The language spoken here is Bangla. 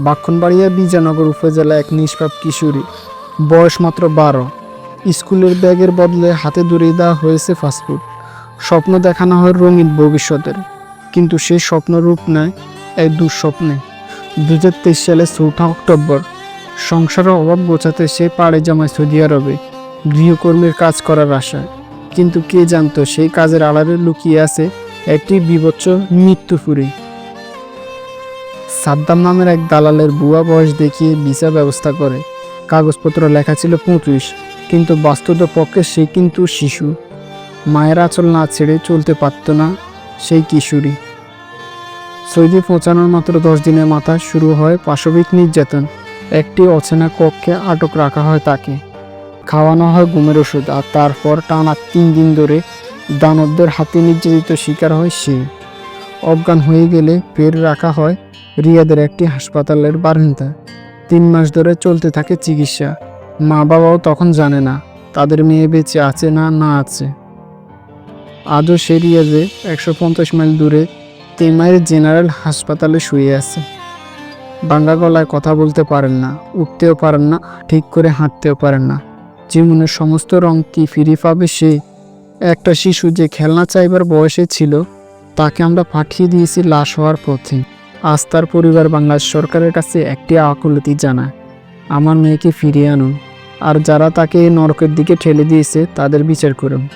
বাক্ষণবাড়িয়া বিজয়নগর উপজেলা এক নিষ্পাপ কিশোরী। বয়স মাত্র বারো। স্কুলের ব্যাগের বদলে হাতে ধরিয়ে দেওয়া হয়েছে ফাস্টফুড। স্বপ্ন দেখানো হয় রঙিন ভবিষ্যতের। কিন্তু সেই স্বপ্ন রূপ নেয় এক দুঃস্বপ্নে। দু হাজার তেইশ সালে চৌঠা অক্টোবর। সংসারের অভাব গোছাতে সে পাড়ে জমায় সৌদি আরবে। গৃহকর্মীর কাজ করার আশায়। কিন্তু কে জানতো সেই কাজের আড়ালে লুকিয়ে আছে একটি বিভৎস মৃত্যুপুরী। সাদ্দাম নামের এক দালালের বুয়া বয়স দেখিয়ে ভিসা ব্যবস্থা করে। কাগজপত্র লেখা ছিল পঁচিশ কিন্তু বাস্তব পক্ষে সে কিন্তু শিশু। মায়ের আঁচল না ছেড়ে চলতে পারত না সেই কিশোরী। সৌদি পৌঁছানোর মাত্র দশ দিনের মাথায় শুরু হয় পাশবিক নির্যাতন। একটি অচেনা কক্ষে আটক রাখা হয় তাকে। খাওয়ানো হয় ঘুমের ওষুধ, আর তারপর টানা তিন দিন ধরে দানবদের হাতে নির্যাতিত শিকার হয় সে। অজ্ঞান হয়ে গেলে ফের রাখা হয় রিয়াদের একটি হাসপাতালের বারান্দা। তিন মাস ধরে চলতে থাকে চিকিৎসা। মা বাবাও তখন জানে না, তাদের মেয়ে বেঁচে আছে না না আছে। আজও সে রিয়াজে একশো পঞ্চাশ মাইল দূরে তেমাইয়ের জেনারেল হাসপাতালে শুয়ে আছে। বাংলা গলায় কথা বলতে পারেন না, উঠতেও পারেন না, ঠিক করে হাঁটতেও পারেন না। জীবনের সমস্ত রং কি ফিরে পাবে সে? একটা শিশু যে খেলনা চাইবার বয়সে ছিল, তাকে আমরা পাঠিয়ে দিয়েছি লাশ হওয়ার পথে। আজ তার পরিবার বাংলাদেশ সরকারের কাছে একটি আকুলতি জানায়। আমার মেয়েকে ফিরিয়ে আনুন, আর যারা তাকে নরকের দিকে ঠেলে দিয়েছে, তাদের বিচার করুন।